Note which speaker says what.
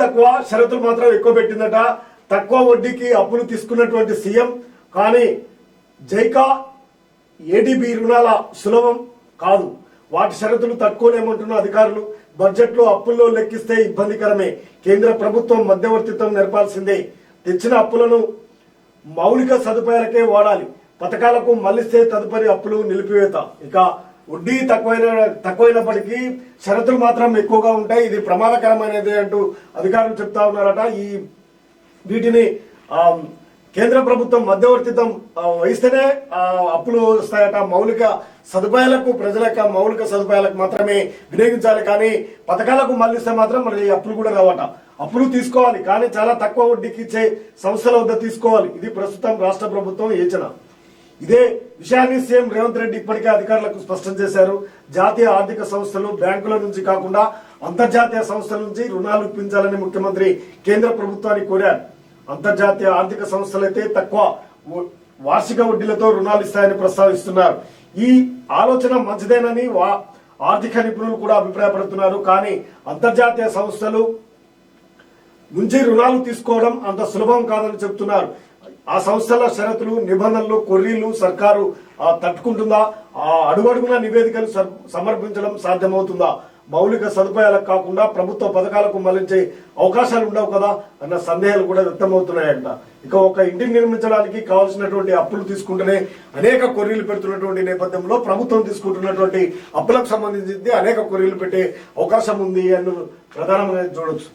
Speaker 1: తక్కువ షరతులు మాత్రం ఎక్కువ పెట్టిందట. తక్కువ వడ్డీకి అప్పులు తీసుకున్నటువంటి సీఎం కానీ జైకా ఏడీబీ రుణాల సులభం కాదు. వాటి షరతులు తక్కువనేమంటున్న అధికారులు. బడ్జెట్లో అప్పుల్లో లెక్కిస్తే ఇబ్బందికరమే. కేంద్ర ప్రభుత్వం మధ్యవర్తిత్వం నెరపాల్సిందే. తెచ్చిన అప్పులను మౌలిక సదుపాయాలకే వాడాలి. పథకాలకు మళ్ళిస్తే తదుపరి అప్పులు నిలిపివేత. ఇక వడ్డీ తక్కువైన తక్కువైనప్పటికీ షరతులు మాత్రం ఎక్కువగా ఉంటాయి. ఇది ప్రమాదకరమైనది అంటూ అధికారులు చెప్తా ఉన్నారట. ఈ వీటిని కేంద్ర ప్రభుత్వం మధ్యవర్తిత్వం వహిస్తేనే అప్పులు వస్తాయట. మౌలిక సదుపాయాలకు ప్రజల యొక్క మౌలిక సదుపాయాలకు మాత్రమే వినియోగించాలి. కానీ పథకాలకు మళ్ళిస్తే మాత్రం మరి అప్పులు కూడా రావట. అప్పులు తీసుకోవాలి. కానీ చాలా తక్కువ వడ్డీకి ఇచ్చే సంస్థల వద్ద తీసుకోవాలి. ఇది ప్రస్తుతం రాష్ట్ర ప్రభుత్వం యోచన. ఇదే విషయాన్ని సీఎం రేవంత్ రెడ్డి ఇప్పటికే అధికారులకు స్పష్టం చేశారు. జాతీయ ఆర్థిక సంస్థలు బ్యాంకుల నుంచి కాకుండా అంతర్జాతీయ సంస్థల నుంచి రుణాలు ఇప్పించాలని ముఖ్యమంత్రి కేంద్ర ప్రభుత్వాన్ని కోరారు. అంతర్జాతీయ ఆర్థిక సంస్థలైతే తక్కువ వార్షిక వడ్డీలతో రుణాలు ఇస్తాయని ప్రస్తావిస్తున్నారు. ఈ ఆలోచన మంచిదేనని వా- ఆర్థిక నిపుణులు కూడా అభిప్రాయపడుతున్నారు. కానీ అంతర్జాతీయ సంస్థలు నుంచి రుణాలు తీసుకోవడం అంత సులభం కాదని చెప్తున్నారు ఆ సంస్థల షరతులు నిబంధనలు కొర్రీలు సర్కారు ఆ, తట్టుకుంటుందా? ఆ అడుగడుగున నివేదికలు సర్- సమర్పించడం సాధ్యమవుతుందా? మౌలిక సదుపాయాలకు కాకుండా ప్రభుత్వ పథకాలకు మళ్ళించే అవకాశాలు ఉండవు కదా? అన్న సందేహాలు కూడా వ్యక్తమవుతున్నాయంట. ఇక ఒక ఇంటిని నిర్మించడానికి కావాల్సినటువంటి అప్పులు తీసుకుంటేనే అనేక కొర్రీలు పెడుతున్నటువంటి నేపథ్యంలో ప్రభుత్వం తీసుకుంటున్నటువంటి అప్పులకు సంబంధించింది అనేక కొర్రీలు పెట్టే అవకాశం ఉంది అని ప్రధానంగా చూడొచ్చు.